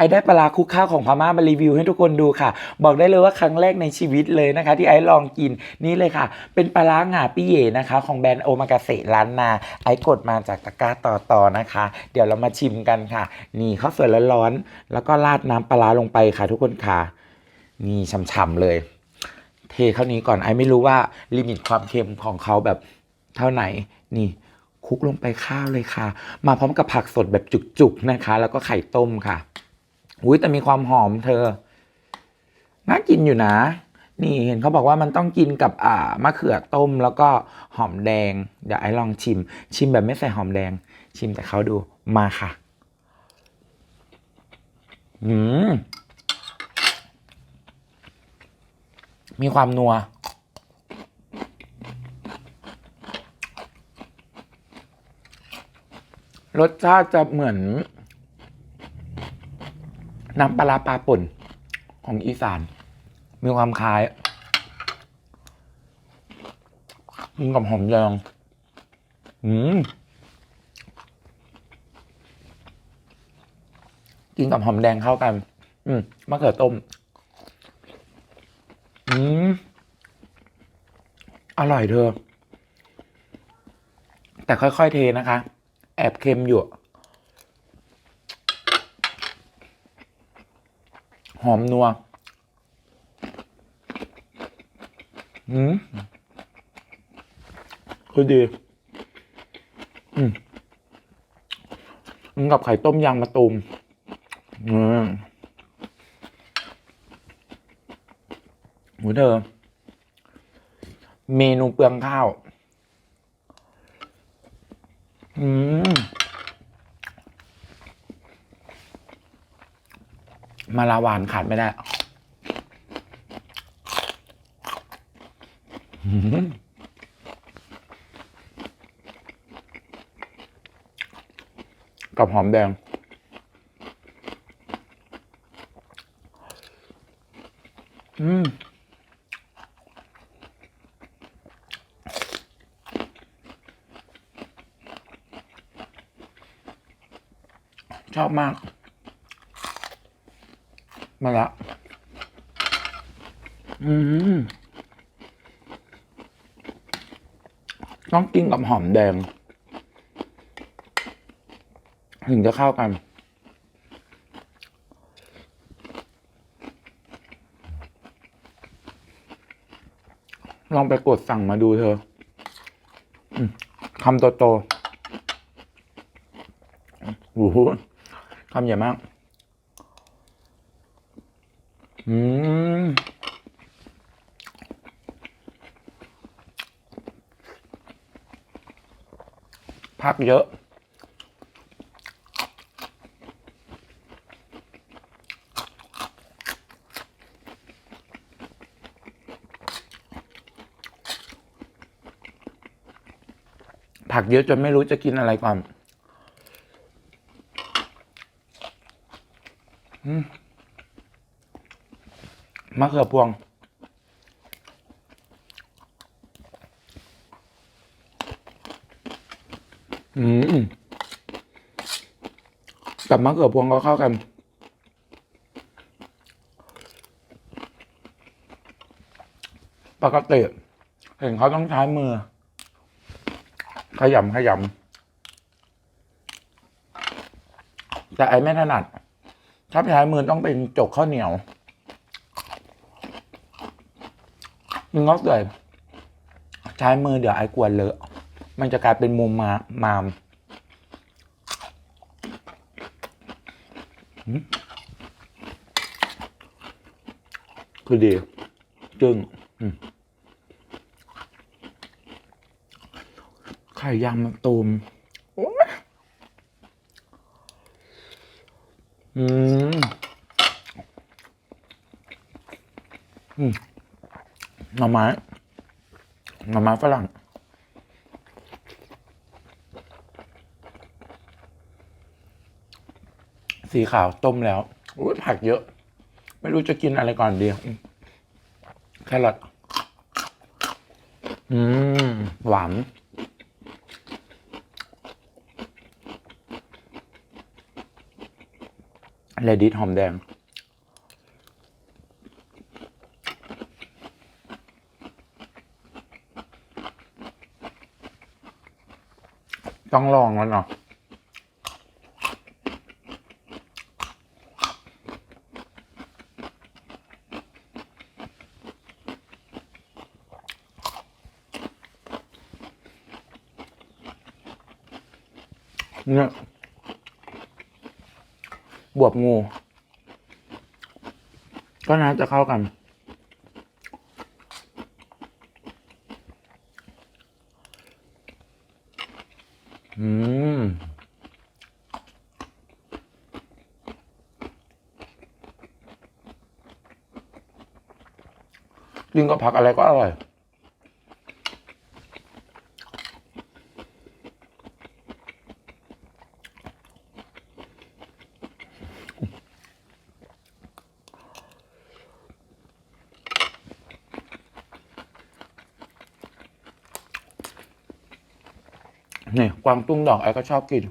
ไอได้ปลาคุกข้าวของพม่ามารีวิวให้ทุกคนดูค่ะ บอกได้เลยว่าครั้งแรกในชีวิตเลยนะคะ ที่ไอลองกินนี่เลยค่ะ เป็นปลาหงาปี้เย่นะคะ ของแบรนด์โอมากาเสะล้านนา ไอกดมาจากตะกร้าต่อต่อนะคะ เดี๋ยวเรามาชิมกันค่ะ นี่ข้าวสวยร้อนๆแล้วก็ราดน้ำปลาลงไปค่ะ ทุกคนค่ะ นี่ฉ่ำๆเลย เทเข้านี้ก่อนไอไม่รู้ว่าลิมิตความเค็มของเขาแบบเท่าไหนนี่คุกลงไปข้าวเลยค่ะ มาพร้อมกับผักสดแบบจุกๆนะคะ แล้วก็ไข่ต้มค่ะ อุ้ยแต่มีความหอมเธอ น่ากินอยู่นะ นี่เห็นเขาบอกว่ามันต้องกินกับอ่ามะเขือต้มแล้วก็หอมแดง เดี๋ยวไอ้ลองชิม ชิมแบบไม่ใส่หอมแดง ชิมแต่เขาดูมาค่ะอืมมีความนัว รสชาติจะเหมือน น้ำปลาปลาป่นของอีสาน มีความคล้ายกินกับหอมแดงอืมกินกับหอมแดงเข้ากัน อืมมะเขือต้ม อืม อร่อยเธอ แต่ค่อย ๆ เทนะคะ แอบเค็มอยู่ หอมนัวอืมคือดี อืมกินกับไข่ต้มยางมะตูมอืมหมูเธอ เมนูเปลืองข้าว อืม มาลาหวานขาดไม่ได้กับหอมแดง อืม ชอบมาก มาละ อืม ต้องกินกับหอมแดง ถึงจะเข้ากัน ลองไปกดสั่งมาดูเธออืมคำโตๆโอ้โหคำใหญ่มาก อืมผักเยอะผักเยอะจนไม่รู้จะกินอะไรก่อน มะเขือพวง อืมกับมะเขือพวงก็เข้ากันปกติเห็นเขาต้องใช้มือ ขยำขยำแต่ไอ้ไม่ถนัด ถ้าใช้มือต้องเป็นจกข้าวเหนียว มึงก็เกิดใช้มือเดี๋ยวไอ้กลัวเลอะ มันจะกลายเป็นมุมมามามหืมคือดีจึงไข่ยางมะตูมโอ้ยอืม อืม หน่อไม้หน่อไม้ฝรั่งสีขาวต้มแล้วอุ๊ยผักเยอะ ไม่รู้จะกินอะไรก่อนดีแครอทอืม หวานเลดิสหอมแดง ต้องลองแล้วเนาะเนี่ยบวบงู ก็น่าจะเข้ากัน อืม กินกับผักอะไรก็อร่อยนี่กวางตุ้งดอกไอ้ก็ชอบกิน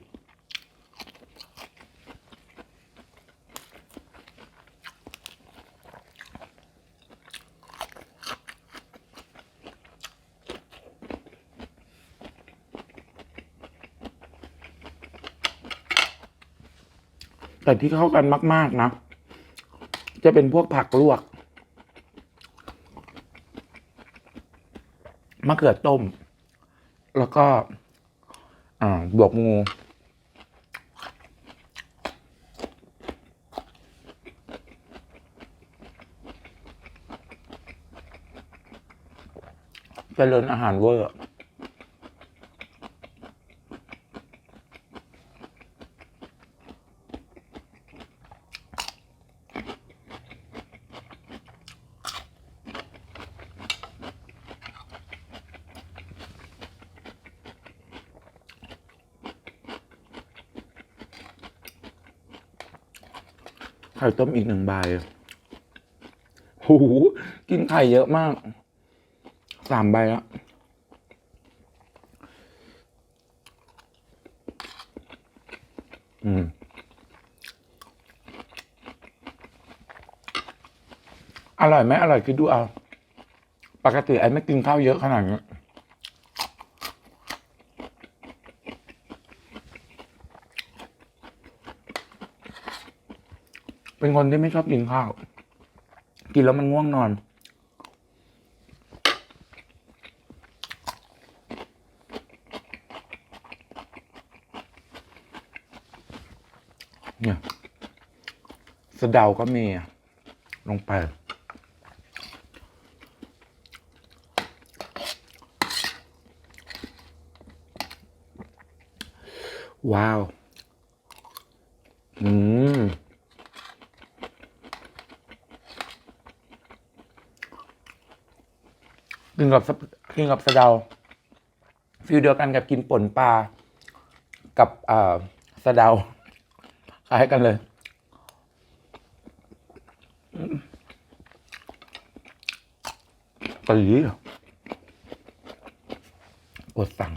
แต่ที่เข้ากันมาก ๆ นะ จะเป็นพวกผักลวกมะเขือต้ม แล้วก็บวกงูเจริญอาหารเวอร์ ไข่ต้มอีกหนึ่งใบโอ้โหกินไข่เยอะมาก สามใบแล้วอืมอร่อยไหมอร่อยคิดดูเอา ปกติไอ้ไม่กินข้าวเยอะขนาดนี้ เป็นคนที่ไม่ชอบกินข้าว กินแล้วมันง่วงนอน เนี่ยสะเดาก็มีอะลงไปว้าว อืม กินกับกินกับสะเดาฟิลเดียวกันกับกินป่นปลากับอ่าสะเดาคล้ายกันเลย ตีกดสั่ง